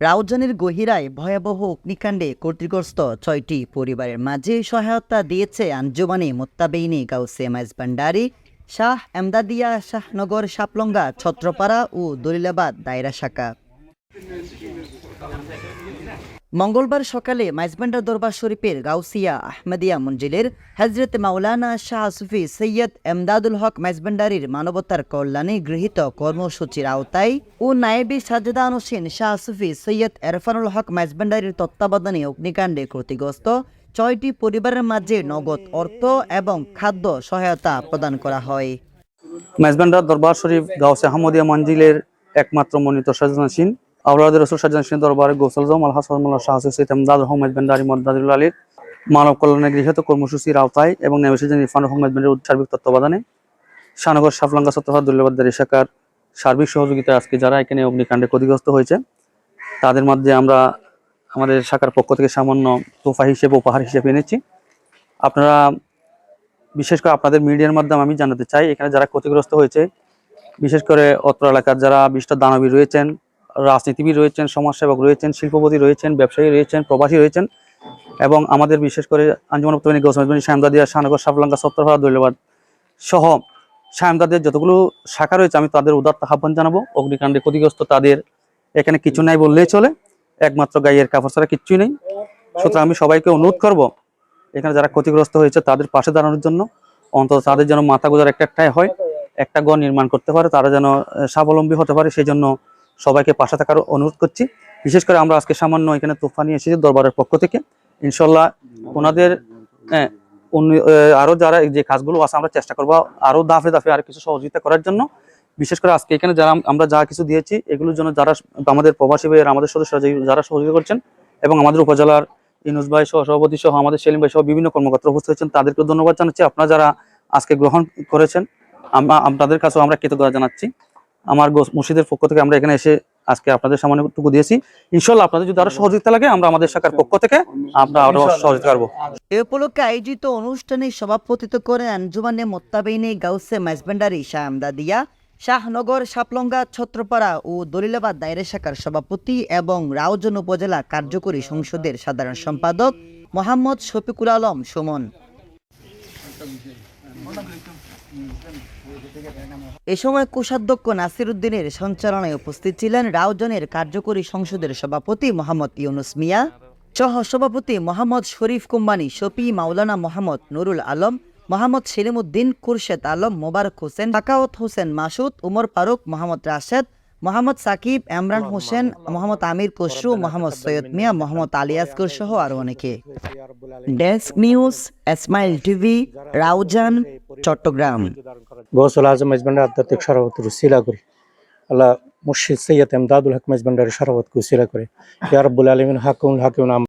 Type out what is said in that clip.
রাউজানের গহিরায় ভয়াবহ অগ্নিকাণ্ডে কর্তৃগ্রস্ত ছয়টি পরিবারের মাঝে সহায়তা দিয়েছে আঞ্জুমানি মোত্তাবেইনি, গাউসে মাইজ ভান্ডারি, শাহ এমদাদিয়া শাহনগর, সাপলঙ্গা, ছত্রপাড়া ও দলিলাবাদ দায়রা শাখা। মঙ্গলবার সকালে মাইজবান্ডার দরবার শরীফের গাউসিয়া আহমদিয়া মঞ্জিলের হজরত মাওলানা শাহ সুফি সৈয়দ এমদাদুল হক মাইজবান্ডারির মানবতার কল্যাণে গৃহীত কর্মসূচির আওতায় ও নায়েবি সাজেদান হোসেন শাহ সুফি সৈয়দ এরফানুল হক মাইজবান্ডারির তত্ত্বাবধানে অগ্নিকাণ্ডে ক্ষতিগ্রস্ত ছয়টি পরিবারের মাঝে নগদ অর্থ এবং খাদ্য সহায়তা প্রদান করা হয়। মেজবান্ডার দরবার শরীফ গাউসে আহমদিয়া মঞ্জিলের একমাত্র মনোনীত সাজানাসীন আউলাদ রসুল সাজানাসীন দরবারে গোসল জম, আল হাসানুল্লাহ শাহ সৈয়দ এমদাদ আহমেদ মদাদুল আলীর মানব কল্যাণে গৃহীত কর্মসূচির আওতায় এবং নেমেসিজন ইরফান আহমেদ বেন্ডার সার্বিক তত্ত্বাবধানে। শাহনগর সাফলাঙ্গা সত্তফা দুল্লাবাদ শাখার সার্বিক সহযোগিতায় আজকে যারা এখানে অগ্নিকাণ্ডে ক্ষতিগ্রস্ত হয়েছে, তাদের মধ্যে আমরা আমাদের শাখার পক্ষ থেকে সামান্য তোফা হিসেবে, উপহার হিসেবে এনেছি। আপনারা বিশেষ করে আপনাদের মিডিয়ার মাধ্যমে আমি জানাতে চাই, এখানে যারা ক্ষতিগ্রস্ত হয়েছে, বিশেষ করে অত্র এলাকার যারা বিশিষ্ট দানবী রয়েছেন রাজনীতিবিদ রয়েছেন, সমাজসেবক রয়েছেন, শিল্পপতি রয়েছেন, ব্যবসায়ী রয়েছেন, প্রবাসী রয়েছেন এবং আমাদের বিশেষ করে আঞ্জুমান উত্তরবাণী গৌসমাজবাণী শ্যামদাদিয়া, শাহনগর সাফলাঙ্গা সত্তরভাড়া দৈলবাদ সহ শ্যামদাদের যতগুলো শাখা রয়েছে, আমি তাদের উদাত্ত আহ্বান জানাব। অগ্নিকাণ্ডে ক্ষতিগ্রস্ত তাদের এখানে কিছু নাই বললেই চলে, একমাত্র গাইয়ের কাপড় ছাড়া কিচ্ছুই নেই। সুতরাং আমি সবাইকে অনুরোধ করব, এখানে যারা ক্ষতিগ্রস্ত হয়েছে, তাদের পাশে দাঁড়ানোর জন্য, অন্তত তাদের যেন মাথা গোজার একটা একটাই হয়, একটা ঘর নির্মাণ করতে পারে, তারা যেন স্বাবলম্বী হতে পারে সেই জন্য সবাইকে পাশে থাকার অনুরোধ করছি। বিশেষ করে আমরা আজকে সামান্য এখানে তোফা এসেছি দরবারের পক্ষ থেকে। ইনশাল্লাহ ওনাদের হ্যাঁ, অন্য- আহ, আরও যারা যে কাজগুলো আছে আমরা চেষ্টা করব আরও দাফে দাফে আর কিছু সহযোগিতা করার জন্য। বিশেষ করে আজকে এখানে যারা আমরা যা কিছু দিয়েছি এগুলোর জন্য যারা আমাদের প্রবাসী ভাইয়ের আমাদের সদস্যরা যারা সহযোগিতা করছেন এবং আমাদের উপজেলার ইনুস ভাই সহ সভাপতি সহ আমাদের সেলিম ভাই সহ বিভিন্ন কর্মকর্তা উপস্থিত হয়েছেন তাদেরকে ধন্যবাদ জানাচ্ছি। আপনারা যারা আজকে গ্রহণ করেছেন আমরা আপনাদের কাছেও আমরা কৃতজ্ঞতা জানাচ্ছি। আমার গোস- মসজিদের পক্ষ থেকে আমরা এখানে এসে আজকে আপনাদের সামনে টুকু দিয়েছি। ইনশাল্লাহ আপনাদের যদি আরও সহযোগিতা লাগে আমরা আমাদের শাখার পক্ষ থেকে আমরা আরও সহযোগিতা করব। এ উপলক্ষে আয়োজিত অনুষ্ঠানে সভাপতিত্ব করেন আঞ্জুমানে মোত্তাবেইনি গাউসে মাইজবান্ডারি শাহ আমদাদিয়া শাহনগর সাপলঙ্গা ছত্রপাড়া ও দলিলাবাদ দায়রা শাখার সভাপতি এবং রাউজন উপজেলা কার্যকরী সংসদের সাধারণ সম্পাদক মোহাম্মদ শফিকুল আলম সুমন। এ সময় কোষাধ্যক্ষ নাসির উদ্দিনের সঞ্চালনায় উপস্থিত ছিলেন রাউজনের কার্যকরী সংসদের সভাপতি মোহাম্মদ ইউনুস মিয়া সহ সভাপতি মোহাম্মদ শরীফ কুম্বানি, শফি মাওলানা মোহাম্মদ নুরুল আলম, মোহাম্মদ সেলিমুদ্দিন, খুরশেদ আলম, মোবারক হোসেন তাকাওত হোসেন মাসুদ, উমর ফারুক, মোহাম্মদ রাশেদ মোহাম্মদ সাকিব এমরান হোসেন মোহাম্মদ আমির খসরু মোহাম্মদ সৈয়দ মিয়া মোহাম্মদ আলী আসগর সহ আরও অনেকে। Desk news Ismail TV Raozan Chittagong. Gausul Azam Maizbhandar আধ্যাত্মিক সভাপতির রুসিলা করি। আল্লাহ মুর্শিদ সৈয়দ এমদাদুল হক মেজবান্ডারের সভাপতিকে উসিলা করে। ইয়া রব্বুল আলমিন হাকুল হাকিম